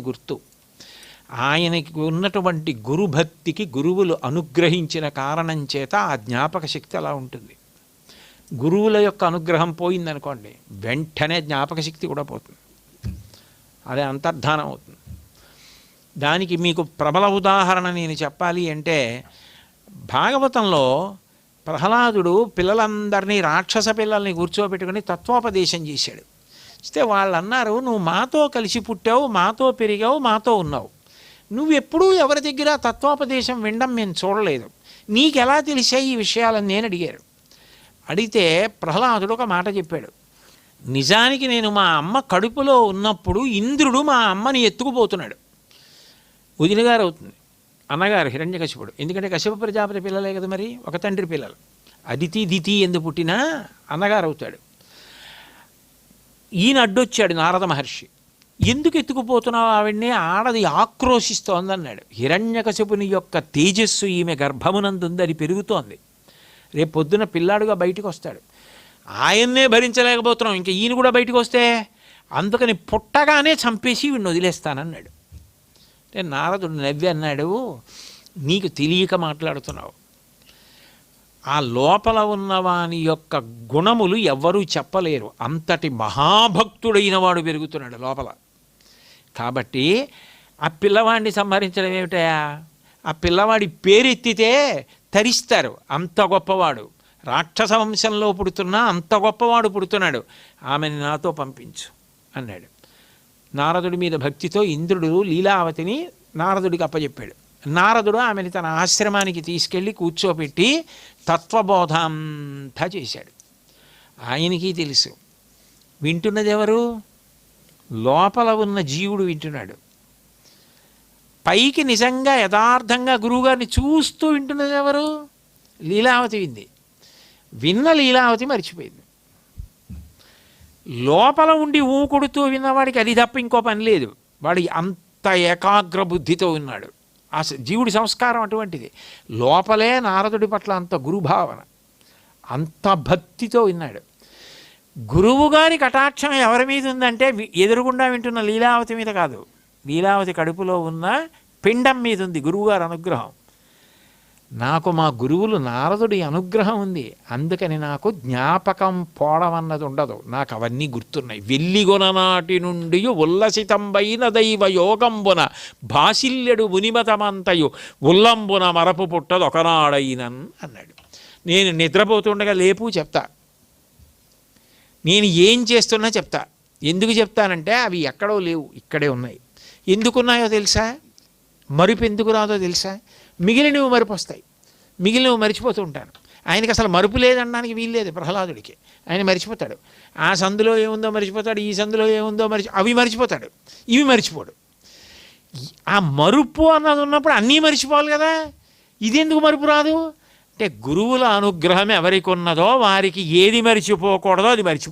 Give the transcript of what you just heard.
గుర్తు. ఆయనకి ఉన్నటువంటి గురుభక్తికి గురువులు అనుగ్రహించిన కారణం చేత ఆ జ్ఞాపక శక్తి అలా ఉంటుంది. గురువుల యొక్క అనుగ్రహం పోయిందనుకోండి వెంటనే జ్ఞాపక శక్తి కూడా పోతుంది. అదే అంతర్ధానం అవుతుంది. దానికి మీకు ప్రబల ఉదాహరణ నేను చెప్పాలి అంటే భాగవతంలో ప్రహ్లాదుడు పిల్లలందరినీ రాక్షస పిల్లల్ని కూర్చోబెట్టుకుని తత్వోపదేశం చేశాడు. ఇస్తే వాళ్ళు అన్నారు నువ్వు మాతో కలిసి పుట్టావు మాతో పెరిగావు మాతో ఉన్నావు. నువ్వెప్పుడూ ఎవరి దగ్గర తత్వోపదేశం వినడం మేము చూడలేదు. నీకెలా తెలిసాయి ఈ విషయాలని నేను అడిగారు. అడిగితే ప్రహ్లాదుడు ఒక మాట చెప్పాడు. నిజానికి నేను మా అమ్మ కడుపులో ఉన్నప్పుడు ఇంద్రుడు మా అమ్మని ఎత్తుకుపోతున్నాడు. వదిలిగారు అవుతుంది. అన్నగారు హిరణ్యకశిపుడు ఎందుకంటే కశ్యప ప్రజాపతి పిల్లలే కదా మరి? ఒక తండ్రి పిల్లలు. అదితి దితి ఎందు పుట్టినా అన్నగారు అవుతాడు. ఈయన అడ్డొచ్చాడు నారద మహర్షి. ఎందుకు ఎత్తుకుపోతున్నావు ఆవిడ్ని? ఆడది ఆక్రోశిస్తోందన్నాడు. హిరణ్యకశిపుని యొక్క తేజస్సు ఈమె గర్భమునందుంది అది పెరుగుతోంది. రేపు పొద్దున పిల్లాడుగా బయటకు వస్తాడు ఆయన్నే భరించలేకపోతున్నాం ఇంకా ఈయన కూడా బయటకు వస్తే అందుకని పుట్టగానే చంపేసి వీడిని వదిలేస్తానన్నాడు. అంటే నారదుడు నవ్వి అన్నాడు నీకు తెలియక మాట్లాడుతున్నావు. ఆ లోపల ఉన్నవాని యొక్క గుణములు ఎవ్వరూ చెప్పలేరు. అంతటి మహాభక్తుడైన వాడు పెరుగుతున్నాడు లోపల. కాబట్టి ఆ పిల్లవాడిని సంహరించడం ఏమిటయా ఆ పిల్లవాడి పేరెత్తితే తరిస్తారు. అంత గొప్పవాడు. రాక్షస వంశంలో పుడుతున్నా అంత గొప్పవాడు పుడుతున్నాడు. ఆమెని నాతో పంపించు అన్నాడు. నారదుడి మీద భక్తితో ఇంద్రుడు లీలావతిని నారదుడికి అప్పచెప్పాడు నారదుడు ఆమెని తన ఆశ్రమానికి తీసుకెళ్ళి కూర్చోపెట్టి తత్వబోధ అంతా చేశాడు. ఆయనకి తెలుసు. వింటున్నది ఎవరు? లోపల ఉన్న జీవుడు వింటున్నాడు. పైకి నిజంగా యథార్థంగా గురువుగారిని చూస్తూ వింటున్నది ఎవరు? లీలావతి వింది. విన్న లీలావతి మర్చిపోయింది. లోపల ఉండి ఊ కొడుతూ విన్నవాడికి అది తప్ప ఇంకో పని లేదు. వాడి అంత ఏకాగ్ర బుద్ధితో ఉన్నాడు. ఆ జీవుడి సంస్కారం అటువంటిది. లోపలే నారదుడి పట్ల అంత గురుభావన అంత భక్తితో విన్నాడు. గురువు గారి కటాక్షం ఎవరి మీద ఉందంటే ఎదురుగుండా వింటున్న లీలావతి మీద కాదు. లీలావతి కడుపులో ఉన్న పిండం మీద ఉంది గురువుగారి అనుగ్రహం. నాకు మా గురువులు నారదుడి అనుగ్రహం ఉంది. అందుకని నాకు జ్ఞాపకం పోవడం అన్నది ఉండదు. నాకు అవన్నీ గుర్తున్నాయి. వెల్లిగొననాటి నుండి ఉల్లసితంబైన దైవ యోగంబున భాసిల్యడు మునిమతమంతయు ఉల్లంబున మరపు పుట్టదు ఒకనాడైనన్ అన్నాడు. నేను నిద్రపోతుండగా లేపు చెప్తా. నేను ఏం చేస్తున్నా చెప్తా. ఎందుకు చెప్తానంటే అవి ఎక్కడో లేవు. ఇక్కడే ఉన్నాయి. ఎందుకున్నాయో తెలుసా? మరుపు ఎందుకు రాదో తెలుసా? మిగిలినవి మరుపు వస్తాయి మిగిలినవి మరిచిపోతూ ఉంటాను. ఆయనకి అసలు మరుపు లేదనడానికి వీల్లేదు ప్రహ్లాదుడికి. ఆయన మరిచిపోతాడు. ఆ సందులో ఏముందో మరిచిపోతాడు ఈ సందులో ఏముందో మరిచి అవి మరిచిపోతాడు. ఇవి మరిచిపోడు. ఆ మరుపు అన్నది ఉన్నప్పుడు అన్నీ మరిచిపోవాలి కదా? ఇది ఎందుకు మరుపు రాదు? అంటే గురువుల అనుగ్రహం ఎవరికి ఉన్నదో వారికి ఏది మరిచిపోకూడదో అది మరిచిపో